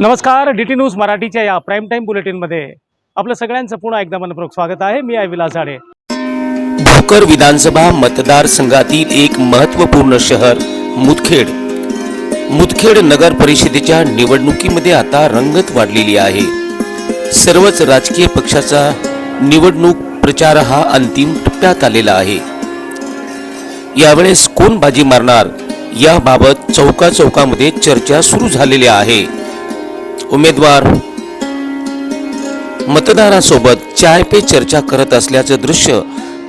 नमस्कार D T news मराठीच्या या प्राईम टाईम बुलेटिनमध्ये आपलं सगळ्यांचं पुन्हा एकदा मनपूर्वक स्वागत आहे. मी आहे विलास झाडे. भोकर विधानसभा मतदारसंघातील एक महत्त्वपूर्ण शहर मुदखेड. मुदखेड नगर परिषदेच्या निवडणुकीमध्ये आता रंगत वाढलेली आहे. सर्वच राजकीय पक्षाचा निवडणूक प्रचार हा अंतिम टप्प्यात आलेला आहे. यावेळेस कोण बाजी मारणार? याबाबत चौका चौकामध्ये चर्चा सुरू झालेली आहे. उमेदवार मतदारासोबत चाय पे चर्चा करत असल्याचं दृश्य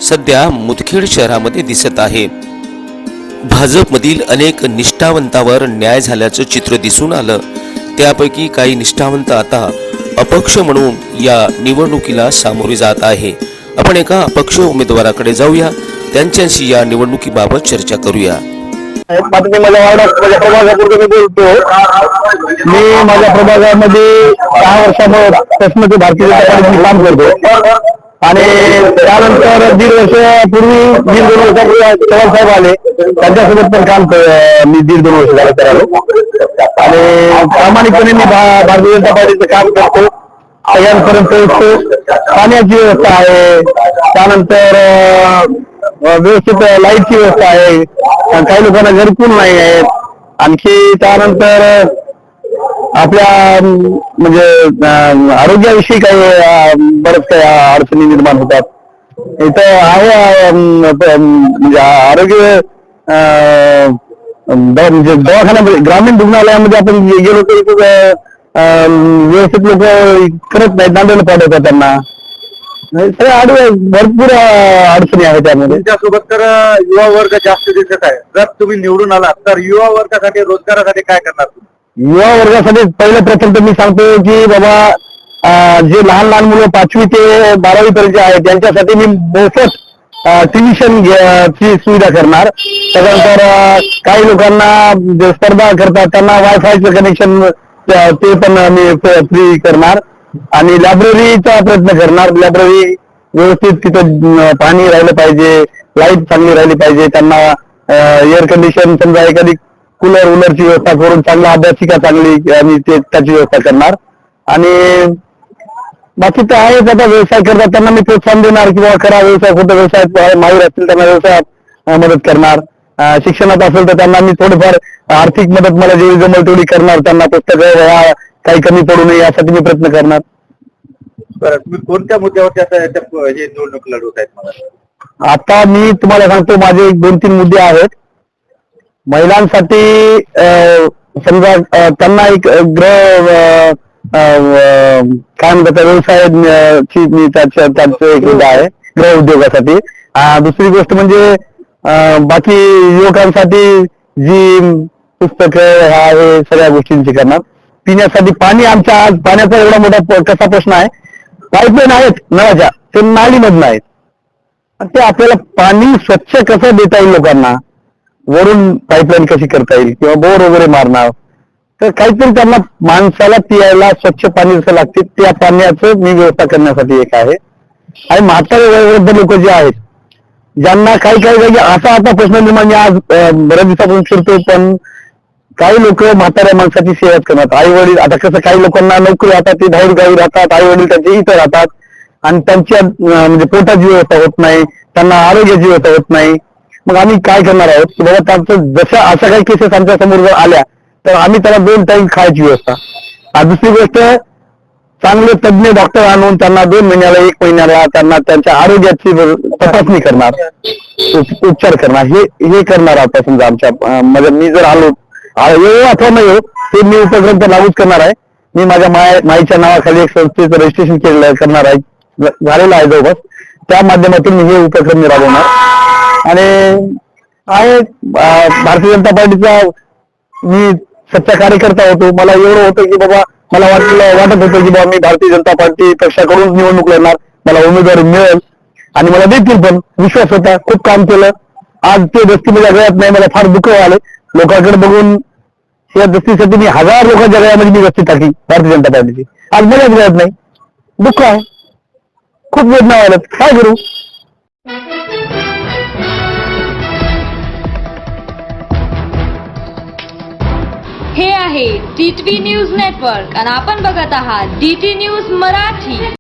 सध्या मुदखेड शहरामध्ये दिसत आहे. भाजपमधील अनेक निष्ठावंतावर न्याय झाल्याचं चित्र दिसून आलं. त्यापैकी काही निष्ठावंत आता अपक्ष म्हणून या निवडणुकीला सामोरे जात आहे. आपण एका अपक्ष उमेदवाराकडे जाऊया. त्यांच्याशी या निवडणुकीबाबत चर्चा करूया. आता मी माझ्या वार्डात माझ्या प्रभागापुरतं मी बोलतो. मी माझ्या प्रभागामध्ये दहा वर्षापासून ते भारतीय जनता पार्टीचे काम करतो. आणि त्यानंतर दीड वर्षापूर्वी दीड दोन वर्षापूर्वी चव्हाण साहेब आले. त्यांच्यासोबत पण काम मी दीड दोन वर्ष झालं करालो आणि प्रामाणिकपणे मी भारतीय जनता पार्टीचं काम करतो. सगळ्यांपर्यंत पोहोचतो. पाण्याची व्यवस्था आहे. त्यानंतर व्यवस्थित लाईटची व्यवस्था आहे. काही लोकांना घरकुल नाही आहेत. आणखी त्यानंतर आपल्या म्हणजे आरोग्याविषयी काही बरंच काही अडचणी निर्माण होतात. इथं आहे म्हणजे आरोग्य म्हणजे दवाखान्यामध्ये म्हणजे ग्रामीण रुग्णालयामध्ये आपण गेलो तर व्यवस्थित लोक करत नाहीत नांदेड पाठवतात त्यांना. आडवे भरपूर अडचणी आहेत त्यामध्ये. तुमच्यासोबत तर युवा वर्ग जास्त दिसत आहे. जर तुम्ही निवडून आलात तर युवा वर्गासाठी रोजगारासाठी काय करणार तुम्ही? युवा वर्गासाठी पहिलं प्रथम तर मी सांगतो की बाबा जे लहान लहान मुलं पाचवी ते बारावी पर्यंत आहेत त्यांच्यासाठी मी मोफत ट्युशन ची सुविधा करणार. त्याच्यानंतर काही लोकांना स्पर्धा करतात त्यांना वायफायचं कनेक्शन ते पण मी फ्री करणार. आणि लायब्ररीचा प्रयत्न करणार. लायब्ररी व्यवस्थित तिथं पाणी राहिलं पाहिजे लाइट चांगली राहिली पाहिजे. त्यांना एअर कंडिशन समजा एखादी कूलर उलरची व्यवस्था करून चांगला अभ्यासिका चांगली आणि ते त्याची व्यवस्था करणार. आणि बाकी तर आहेच आता व्यवसाय करतात त्यांना मी प्रोत्साहन देणार किंवा करा व्यवसाय कुठं व्यवसाय माहीर असतील त्यांना व्यवसायात मदत करणार. शिक्षणात असेल तर त्यांना मी थोडंफार आर्थिक मदत मला जेवढी जमल तेवढी करणार. त्यांना पुस्तकं काही कमी पडू नये यासाठी मी प्रयत्न करणार. बरं तुम्ही कोणत्या मुद्द्यावरती आता याच्या प- हे निवडणूक लढवत आहेत मला? आता मी तुम्हाला सांगतो माझे एक दोन तीन मुद्दे आहेत. महिलांसाठी अं, समजा अं, त्यांना एक गृह अं, अं, काय म्हणतात त्या व्यवसाय अं, ची मी त्याच्या त्यांचं एक मुद्दा आहे गृह उद्योगासाठी. अं, दुसरी गोष्ट म्हणजे अं, बाकी युवकांसाठी जी पुस्तकं ह्या हे सगळ्या गोष्टींची करणार. पिण्यासाठी पाणी आमच्या आज पाण्याचा एवढा मोठा कसा प्रश्न आहे? पाईपलाईन आहेत नळाच्या. ते नालीमधनं आहेत. ते आपल्याला पाणी स्वच्छ कसं देता येईल लोकांना? वरून पाईपलाईन कशी करता येईल? किंवा बोर वगैरे मारणार? तर काहीतरी त्यांना माणसाला पियायला स्वच्छ पाणी जसं लागते त्या पाण्याचं मी व्यवस्था करण्यासाठी एक आहे. आणि म्हातारे वयोवृद्ध लोक जे आहेत ज्यांना काही काही जागी असा आता प्रश्न निर्माण आज बऱ्याच दिवसापासून फिरतो पण काही लोक म्हाताऱ्या माणसाची सेवा करतात. आई वडील आता कसं काही लोकांना नोकरी राहतात ते बाहेर गावी राहतात आई वडील त्यांचे इथं राहतात. आणि त्यांच्या म्हणजे पोटाची व्यवस्था होत नाही त्यांना आरोग्याची व्यवस्था होत नाही. मग आम्ही काय करणार आहोत? की बाबा त्यांचं जशा अशा काही केसेस आमच्यासमोर जर आल्या तर आम्ही त्याला दोन टाईम खायची व्यवस्था. आणि दुसरी गोष्ट चांगले तज्ञ डॉक्टर आणून त्यांना दोन महिन्याला एक महिन्याला त्यांना त्यांच्या आरोग्याची तपासणी करणार. उपचार करणार. हे हे करणार आता समजा आमच्या म्हणजे मी जर आलो येऊ अथवा नाही येऊ ते मी उपक्रम तर लागूच करणार आहे. मी माझ्या माय माईच्या नावाखाली एक संस्थेचं रजिस्ट्रेशन केलेलं करणार आहे. झालेलं आहे जवळपास त्या माध्यमातून मी हे उपक्रम मी राबवणार. आणि आहे भारतीय जनता पार्टीचा मी सच्चा कार्यकर्ता होतो. मला एवढं होतं की बाबा मला वाटलं वाटत होतं की बाबा मी भारतीय जनता पार्टी पक्षाकडून निवडणूक लढणार. मला उमेदवारी मिळेल. आणि मला देतील पण. विश्वास होता. खूप काम केलं. आज ते गोष्टी माझ्या गळ्यात नाही मला फार दुःख आले लोकांकडे बघून या दस्तीसाठी मी हजार लोकांच्या गळ्यामध्ये मी दस्ती टाकली भारतीय जनता पार्टीची. आज मलाच मिळत नाही. दुःख आहे. खूप वेदना व्हायला काय करू? हे आहे टी न्यूज नेटवर्क आणि आपण बघत आहात डी टी न्यूज मराठी.